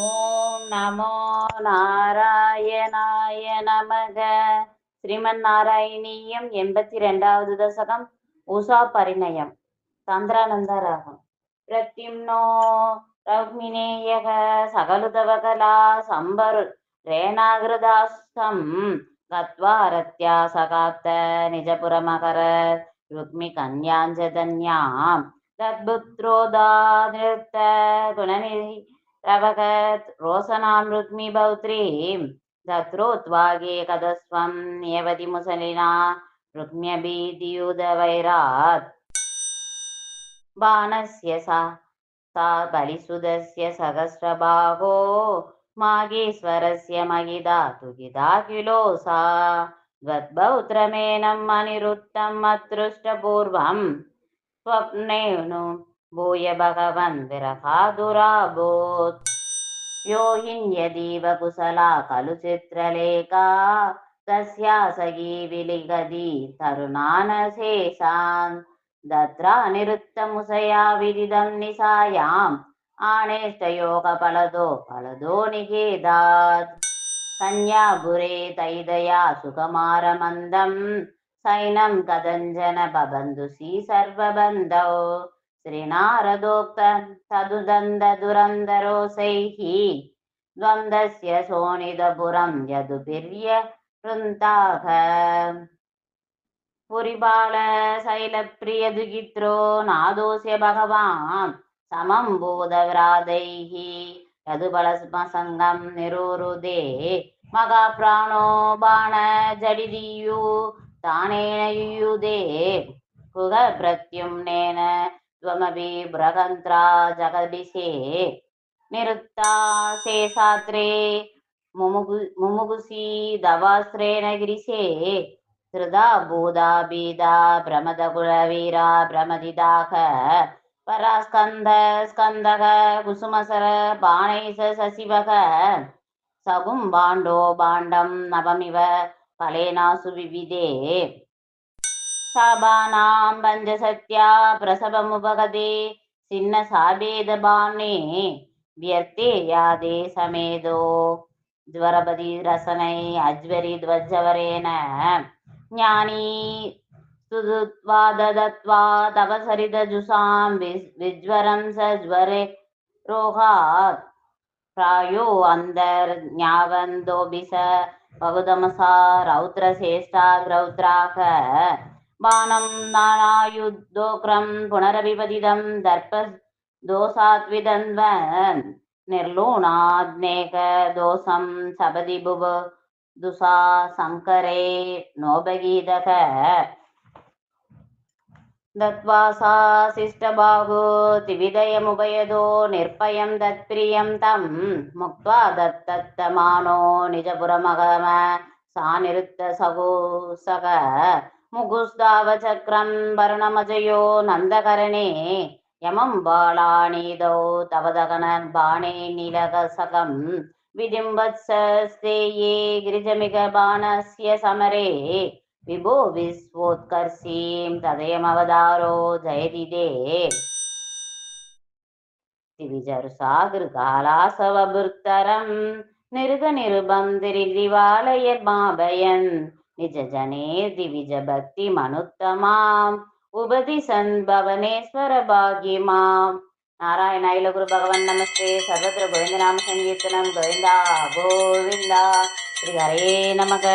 ஓம் நமோ நாராயணாய நமக. ஸ்ரீமன் நாராயணியம் எண்பத்தி ரெண்டாவது தசகம் உஷா பரிணயம் தந்திரானந்த ராகம். பிரத்யும்னோ ரக்மினேயக சகலுதவகலா சம்பரு ரேணாகிருதாஸ்தம் கத்வா ரத்யா சகாத்த நிஜபுரமகர ருக்மி கன்யாஞ்சதன்யாம் தத்புத்ரோதா நிறுத்த குணநிதி रवगत् रोसनां रुक्मि भौत्रीं तत्रोत्वागे कदस्वं नियवति मुसलिना रुक्म्यभीतियुधवैरात् बाणस्य सा सा बलिसुदस्य सहस्रबाहो मागेश्वरस्य महिदातु गिदा किलो सा द्वद्भौत्रमेनम् अनिरुद्धम् अतृष्टपूर्वम् स्वप्नेनु भूय भगवन् विरहादुराभूत् यो हिन्यदीव कुशला खलु चित्रलेखा तस्या सखी विलिगदी तरुणानशेषान् दत्रा निरुत्तमुसया विदिदं निशायाम् आनेष्टयोगफलदो फलदो निषेधात् कन्यापुरे तैदया सुकुमारमन्दम् सैनं कदञ्जन बबन्धुषी सर्वबन्धौ श्रीनारदोक्त तदुदन्ददुरन्दरोसैः द्वन्द्वस्य शोणितपुरं यदुभिर्य वृन्ताः पुरिबालशैलप्रियदुगित्रो नादोस्य भगवान् समं बोधव्रादैः यदुबलस्मसङ्गं निरुरुदे मगाप्राणो बाणजडिदीयु तानेन युयुदे कुगप्रत्युम्नेन त्वमपि बृहन्त्रा जगदिशे निरुत्ता शेषात्रे मुमुगु मुमुगुसि दवास्त्रेण गिरिशे हृदा भूदा बीदा भ्रमदकुलवीरा भ्रमदिदाः परास्कन्द स्कन्दः कुसुमसर बाणैः सशिवः सगुं बाण्डो बाण्डं नवमिव फलेनासु विविधे साबानां पञ्चसत्या प्रसवमुपगते छिन्नसाभेदबाणे व्यर्थे यादे समेदो ज्वरपति रसनै अज्वरि ध्वजवरेण ज्ञानी स्तुत्वा ददत्वा तव सरितजुषां विज्वरं स ज्वरे रोगात् प्रायो अन्तर्ज्ञावन्दोभिष बहुदमसा रौद्रश्रेष्ठा ग्रौत्राः बाणं नानायुद्धोक्रं पुनरभिपतितं दर्प दोषात्विदन्वन् निर्लूणाद्नेकदोषं सपदि बुभ दुषा शङ्करे नोपगीतः दत्त्वा सा शिष्टबाहु त्रिविदयमुभयदो निर्भयं तत्प्रियं तं मुक्त्वा दत्तत्तमानो निजपुरमगम सा निरुत्तसगोसग முகுஸ்தாவச்சக்ரம் வருணமஜயோ நந்தகரணே யமம் பாலானீதோ தவதகனன் பாணே நிலகசகம் விதிம்பத்ஸ்தேயே கிரிஜமிக பானஸ்ய சமரே விபோ விஸ்வோத்கர்ஷீம் ததயமவதாரோ ஜெயதிதே திவிஜரு சாகிரு காலாசவபுர்த்தரம் நிருக நிருபம் திரிதிவாலயர் மாபயன் நிஜஜனே திவிஜ பக்தி மனுத்தமாம் உபதிசன் பவனேஸ்வர பாக்யமாம் நாராயண ஐல குரு பகவன் நமஸ்தே சர்வத்திர கோவிந்த நாம சங்கீர்த்தனம் கோவிந்தா கோவிந்தா ஸ்ரீ ஹரே நமக